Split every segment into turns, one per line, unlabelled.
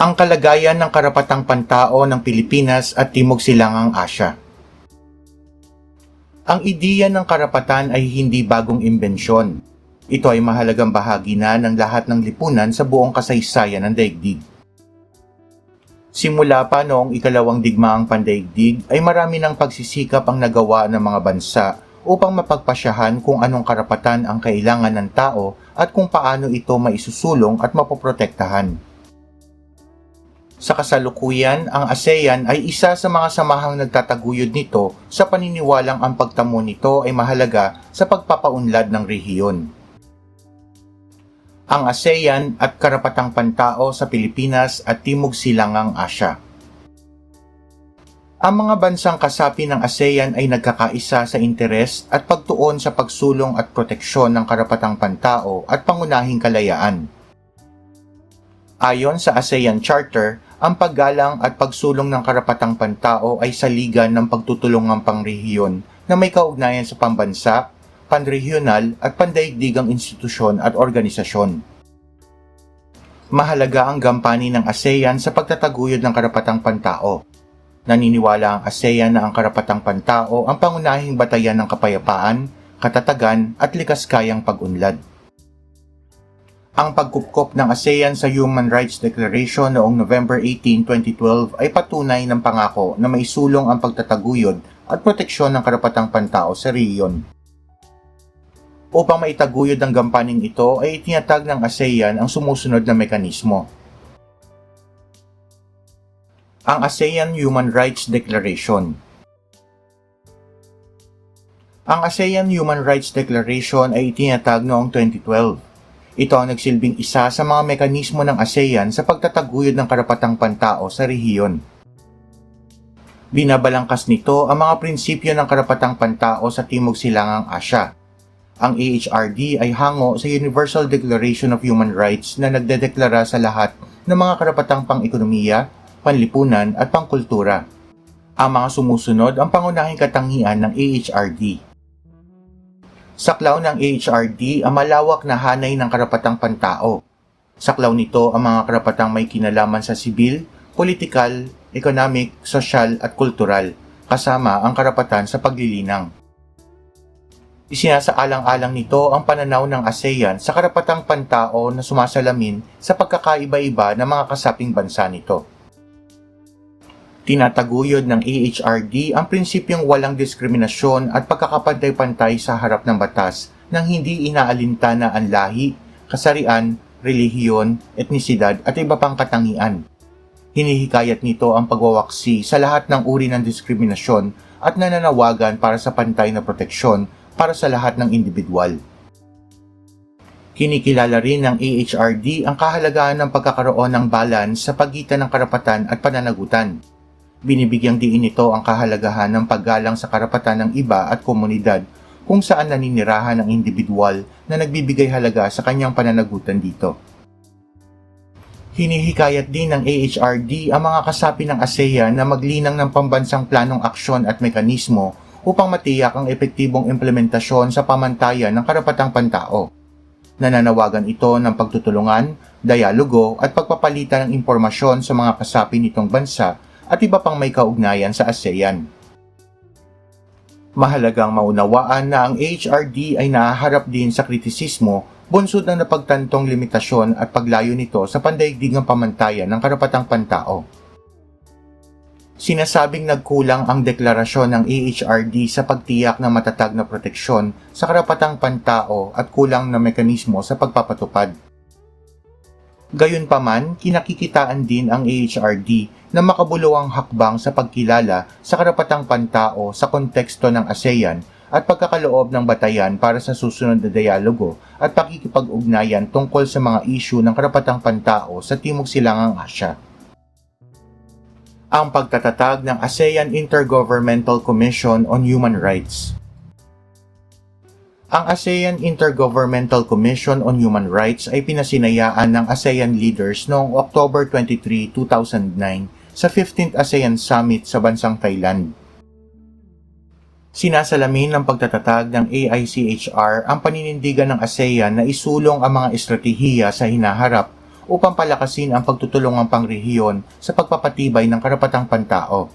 ang kalagayan ng karapatang pantao ng Pilipinas at Timog Silangang Asya. Ang ideya ng karapatan ay hindi bagong imbensyon. Ito ay mahalagang bahagi na ng lahat ng lipunan sa buong kasaysayan ng daigdig. Simula pa noong ikalawang digmaang pandaigdig ay marami ng pagsisikap ang nagawa ng mga bansa upang mapagpasyahan kung anong karapatan ang kailangan ng tao at kung paano ito maisusulong at mapoprotektahan. Sa kasalukuyan, ang ASEAN ay isa sa mga samahang nagtataguyod nito sa paniniwalang ang pagtamo nito ay mahalaga sa pagpapaunlad ng rehiyon. Ang ASEAN at karapatang pantao sa Pilipinas at Timog Silangang Asya. Ang mga bansang kasapi ng ASEAN ay nagkakaisa sa interes at pagtuon sa pagsulong at proteksyon ng karapatang pantao at pangunahing kalayaan. Ayon sa ASEAN Charter, ang paggalang at pagsulong ng karapatang pantao ay saligan ng pagtutulungang pangrehiyon na may kaugnayan sa pambansa, panrehiyonal at pandaigdigang institusyon at organisasyon. Mahalaga ang gampanin ng ASEAN sa pagtataguyod ng karapatang pantao. Naniniwala ang ASEAN na ang karapatang pantao ang pangunahing batayan ng kapayapaan, katatagan at likas kayang pag-unlad. Ang pagkupkop ng ASEAN sa Human Rights Declaration noong November 18, 2012 ay patunay ng pangako na maisulong ang pagtataguyod at proteksyon ng karapatang pantao sa rehiyon. Upang maitaguyod ang gampaning ito ay itinatag ng ASEAN ang sumusunod na mekanismo. Ang ASEAN Human Rights Declaration Ang ASEAN Human Rights Declaration ay itinatag noong 2012 ito ang nagsilbing isa sa mga mekanismo ng ASEAN sa pagtataguyod ng karapatang pantao sa rehiyon. Binabalangkas nito ang mga prinsipyo ng karapatang pantao sa Timog Silangang Asya. Ang AHRD ay hango sa Universal Declaration of Human Rights na nagdedeklara sa lahat ng mga karapatang pang-ekonomiya, panlipunan at pangkultura. Ang mga sumusunod ang pangunahing katangian ng AHRD. Saklaw ng AHRD ang malawak na hanay ng karapatang pantao. Saklaw nito ang mga karapatang may kinalaman sa sibil, politikal, economic, sosyal at kultural, kasama ang karapatan sa paglilinang. Isinasaalang-alang nito ang pananaw ng ASEAN sa karapatang pantao na sumasalamin sa pagkakaiba-iba ng mga kasaping bansa nito. Tinataguyod ng AHRD ang prinsipyong walang diskriminasyon at pagkakapantay-pantay sa harap ng batas nang hindi inaalintana ang lahi, kasarian, relihiyon, etnisidad at iba pang katangian. Hinihikayat nito ang pagwawaksi sa lahat ng uri ng diskriminasyon at nananawagan para sa pantay na proteksyon para sa lahat ng individual. Kinikilala rin ng AHRD ang kahalagahan ng pagkakaroon ng balance sa pagitan ng karapatan at pananagutan Binibigyang diin nito ang kahalagahan ng paggalang sa karapatan ng iba at komunidad kung saan naninirahan ang individual na nagbibigay halaga sa kanyang pananagutan dito. Hinihikayat din ng AHRD ang mga kasapi ng ASEAN na maglinang ng pambansang planong aksyon at mekanismo upang matiyak ang epektibong implementasyon sa pamantayan ng karapatang pantao. Nananawagan ito ng pagtutulungan, dialogo at pagpapalitan ng impormasyon sa mga kasapi nitong bansa at iba pang may kaugnayan sa ASEAN. Mahalagang maunawaan na ang HRD ay nahaharap din sa kritisismo bunsod ng napagtantong limitasyon at paglayo nito sa pandaigdigang pamantayan ng karapatang pantao. Sinasabing nagkulang ang deklarasyon ng AHRD sa pagtiyak ng matatag na proteksyon sa karapatang pantao at kulang na mekanismo sa pagpapatupad. Gayunpaman, kinakikitaan din ang AHRD na makabuluhang hakbang sa pagkilala sa karapatang pantao sa konteksto ng ASEAN at pagkakaloob ng batayan para sa susunod na dialogo at pakikipag-ugnayan tungkol sa mga isyu ng karapatang pantao sa Timog Silangang Asya. Ang pagtatatag ng ASEAN Intergovernmental Commission on Human Rights ang ASEAN Intergovernmental Commission on Human Rights ay pinasinayaan ng ASEAN leaders noong October 23, 2009 sa 15th ASEAN Summit sa bansang Thailand. Sinasalamin ng pagtatatag ng AICHR ang paninindigan ng ASEAN na isulong ang mga estratehiya sa hinaharap upang palakasin ang pagtutulungang pangrehiyon sa pagpapatibay ng karapatang pantao.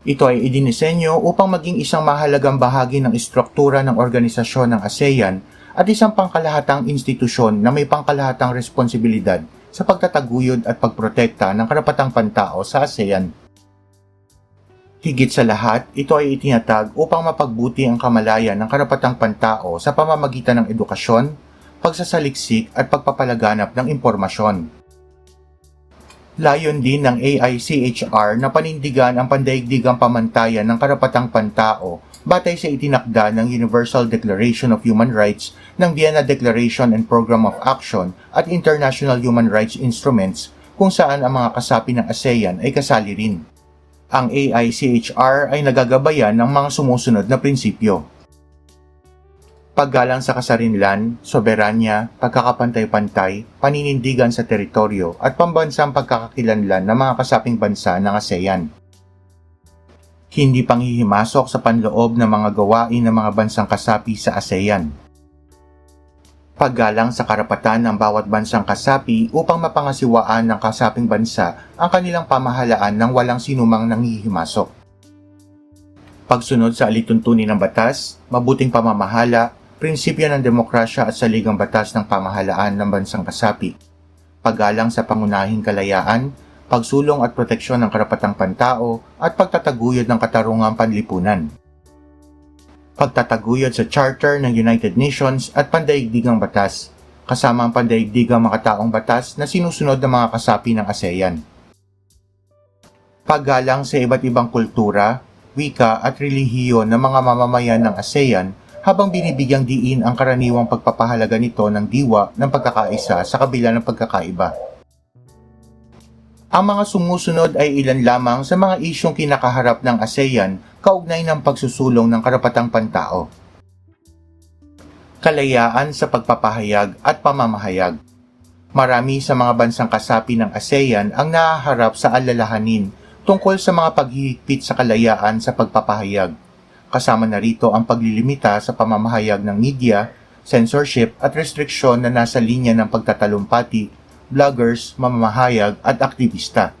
Ito ay idinisenyo upang maging isang mahalagang bahagi ng istruktura ng organisasyon ng ASEAN at isang pangkalahatang institusyon na may pangkalahatang responsibilidad sa pagtataguyod at pagprotekta ng karapatang pantao sa ASEAN. Higit sa lahat, ito ay itinatag upang mapagbuti ang kamalayan ng karapatang pantao sa pamamagitan ng edukasyon, pagsasaliksik at pagpapalaganap ng impormasyon. Layon din ng AICHR na panindigan ang pandaigdigang pamantayan ng karapatang pantao batay sa itinakda ng Universal Declaration of Human Rights ng Vienna Declaration and Program of Action at International Human Rights Instruments kung saan ang mga kasapi ng ASEAN ay kasali rin. Ang AICHR ay nagagabayan ng mga sumusunod na prinsipyo. Paggalang sa kasarinlan, soberanya, pagkakapantay-pantay, paninindigan sa teritoryo at pambansang pagkakakilanlan ng mga kasaping bansa ng ASEAN hindi panghihimasok sa panloob ng mga gawain ng mga bansang kasapi sa ASEAN. Paggalang sa karapatan ng bawat bansang kasapi upang mapangasiwaan ng kasaping bansa ang kanilang pamahalaan ng walang sinumang nanghihimasok. Pagsunod sa alituntunin ng batas, mabuting pamamahala, prinsipyo ng demokrasya at saligang batas ng pamahalaan ng bansang kasapi. Paggalang sa pangunahing kalayaan, pagsulong at proteksyon ng karapatang pantao at pagtataguyod ng katarungang panlipunan. Pagtataguyod sa Charter ng United Nations at pandaigdigang batas, kasama ang pandaigdigang makataong batas na sinusunod ng mga kasapi ng ASEAN. Paggalang sa iba't ibang kultura, wika at relihiyon ng mga mamamayan ng ASEAN habang binibigyang diin ang karaniwang pagpapahalaga nito ng diwa ng pagkakaisa sa kabila ng pagkakaiba. Ang mga sumusunod ay ilan lamang sa mga isyong kinakaharap ng ASEAN kaugnay ng pagsusulong ng karapatang pantao. Kalayaan sa pagpapahayag at pamamahayag. Marami sa mga bansang kasapi ng ASEAN ang nahaharap sa alalahanin tungkol sa mga paghihigpit sa kalayaan sa pagpapahayag. Kasama na rito ang paglilimita sa pamamahayag ng media, censorship at restriksyon na nasa linya ng pagtatalumpati vloggers, mamamahayag at aktivista.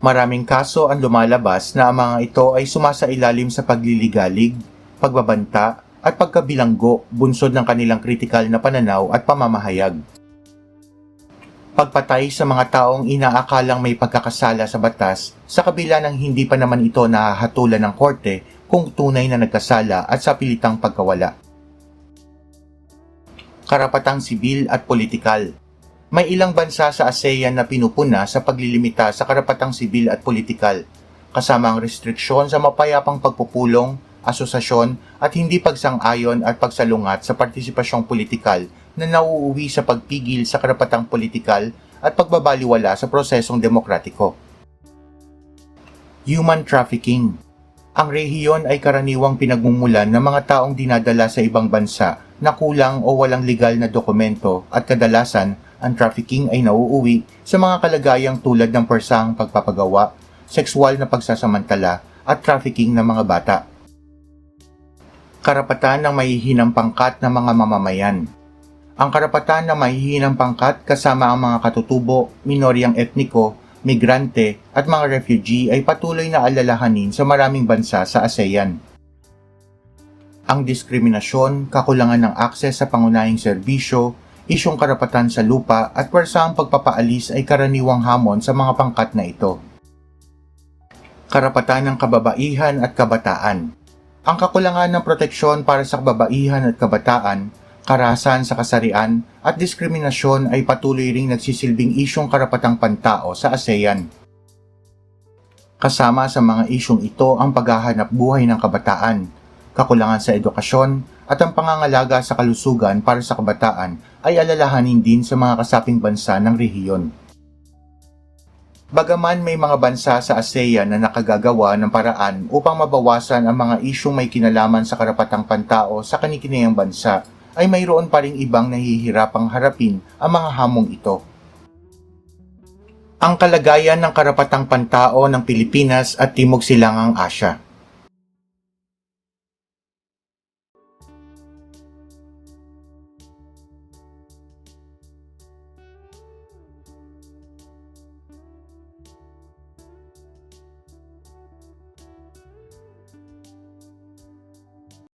Maraming kaso ang lumalabas na ang mga ito ay sumasailalim sa pagliligalig, pagbabanta at pagkabilanggo bunsod ng kanilang kritikal na pananaw at pamamahayag. Pagpatay sa mga taong inaakalang may pagkakasala sa batas sa kabila ng hindi pa naman ito nahahatulan ng korte kung tunay na nagkasala at sa pilitang pagkawala karapatang sibil at politikal. May ilang bansa sa ASEAN na pinupuna sa paglilimita sa karapatang sibil at politikal, kasama ang restriksyon sa mapayapang pagpupulong, asosasyon at hindi pagsang-ayon at pagsalungat sa partisipasyong politikal na nauuwi sa pagpigil sa karapatang politikal at pagbabaliwala sa prosesong demokratiko. Human trafficking Ang rehiyon ay karaniwang pinagmumulan ng mga taong dinadala sa ibang bansa na kulang o walang legal na dokumento at kadalasan ang trafficking ay nauuwi sa mga kalagayang tulad ng persang pagpapagawa, sexual na pagsasamantala at trafficking ng mga bata. Karapatan ng mahihinang pangkat ng mga mamamayan Ang karapatan ng mahihinang pangkat kasama ang mga katutubo, minoryang etniko, migrante at mga refugee ay patuloy na alalahanin sa maraming bansa sa ASEAN ang diskriminasyon, kakulangan ng akses sa pangunahing serbisyo, isyong karapatan sa lupa at pwersahang pagpapaalis ay karaniwang hamon sa mga pangkat na ito. Karapatan ng kababaihan at kabataan Ang kakulangan ng proteksyon para sa kababaihan at kabataan, karahasan sa kasarian at diskriminasyon ay patuloy ring nagsisilbing isyong karapatang pantao sa ASEAN. Kasama sa mga isyong ito ang paghahanap buhay ng kabataan, kakulangan sa edukasyon, at ang pangangalaga sa kalusugan para sa kabataan ay alalahanin din sa mga kasaping bansa ng rehiyon. Bagaman may mga bansa sa ASEAN na nakagagawa ng paraan upang mabawasan ang mga isyong may kinalaman sa karapatang pantao sa kanikinayang bansa, ay mayroon pa ring ibang nahihirapang harapin ang mga hamong ito. Ang kalagayan ng karapatang pantao ng Pilipinas at Timog Silangang Asya